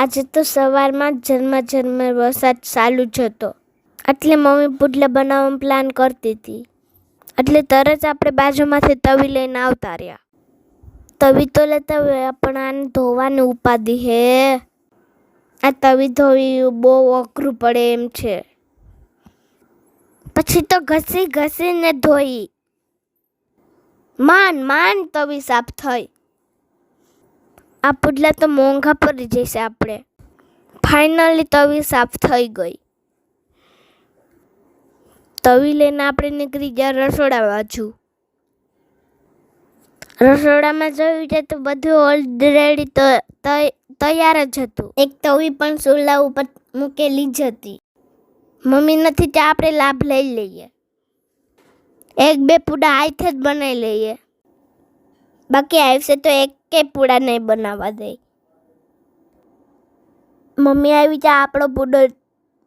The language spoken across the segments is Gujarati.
આજે તો સવારમાં જ ઝરમર ઝરમર વરસાદ ચાલુ જ હતો. એટલે મમ્મી પુડલા બનાવવાનો પ્લાન કરતી હતી. એટલે તરત આપણે બાજુમાંથી તવી લઈને આવતા રહ્યા. તવી તો લેતા પણ આને ધોવાની ઉપાધિ હે. આ તવી ધોવી બહુ અઘરું પડે એમ છે. પછી તો ઘસી ઘસીને ધોઈ. માન માન, તવી સાફ થઈ. આ પુડલા તો મોંઘા પડી જશે આપણે. ફાઇનલી તવી સાફ થઈ ગઈ. તવી લઈને આપણે નીકળી ગયા રસોડા બાજુ રસોડામાં જોયું છે તો બધું ઓલરેડી તૈયાર જ હતું. એક તવી પણ ચૂલા ઉપર મૂકેલી જ હતી. મમ્મી નથી ત્યાં આપણે લાભ લઈ લઈએ. એક બે પૂડા હાથે જ બનાવી લઈએ. બાકી આવશે તો એક કે પૂડા નહીં બનાવવા દે. મમ્મી આવી ત્યાં આપણો પૂડો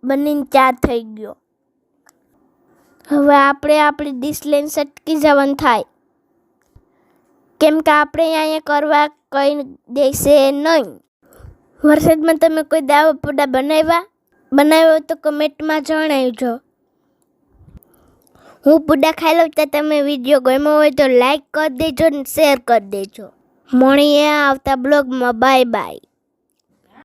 બનીને ચાર થઈ ગયો. હવે આપણે આપણી ડીશ લઈને સટકી જવાનું થાય. કેમ કે આપણે અહીંયા કરવા કંઈ દેશે નહીં. વરસાદમાં તમે કોઈ દાવા પૂડા બનાવ્યા? બનાવ્યો તો કમેન્ટમાં જણાવજો. હું પૂડા ખાઈ લઉં તો તમે વીડિયો ગમ્યો હોય તો લાઈક કરી દેજો ને શેર કરી દેજો. મળીએ આવતા બ્લોગમાં બાય બાય